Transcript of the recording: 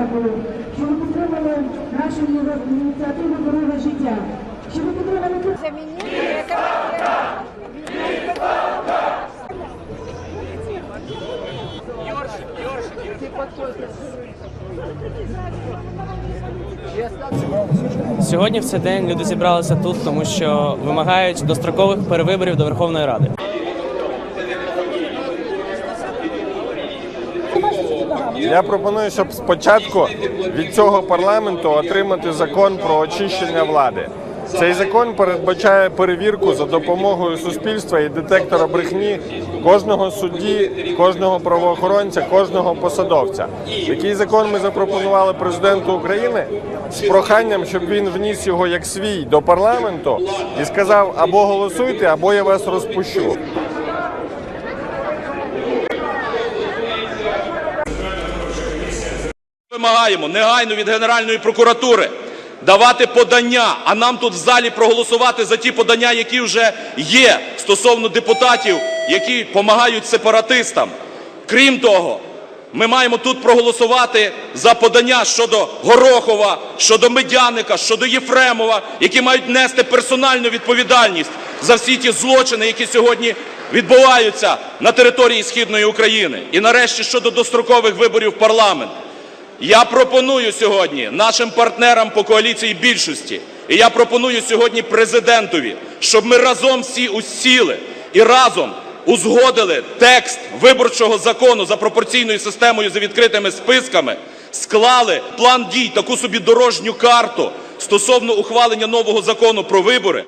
дякую, що ви підтримали нашу ініціативу «Дорога життя», що ви підтримали заменить это Сьогодні в цей день люди зібралися тут, тому що вимагають дострокових перевиборів до Верховної Ради. Я пропоную, щоб спочатку від цього парламенту отримати закон про очищення влади. Цей закон передбачає перевірку за допомогою суспільства і детектора брехні кожного судді, кожного правоохоронця, кожного посадовця. Такий закон ми запропонували президенту України з проханням, щоб він вніс його як свій до парламенту і сказав або голосуйте, або я вас розпущу. Вимагаємо негайно від Генеральної прокуратури давати подання, а нам тут в залі проголосувати за ті подання, які вже є стосовно депутатів, які допомагають сепаратистам. Крім того, ми маємо тут проголосувати за подання щодо Горохова, щодо Медяника, щодо Єфремова, які мають нести персональну відповідальність за всі ті злочини, які сьогодні відбуваються на території східної України. І нарешті щодо дострокових виборів в парламент. Я пропоную сьогодні нашим партнерам по коаліції більшості, і я пропоную сьогодні президентові, щоб ми разом всі усіли і разом узгодили текст виборчого закону за пропорційною системою за відкритими списками, склали план дій, таку собі дорожню карту стосовно ухвалення нового закону про вибори.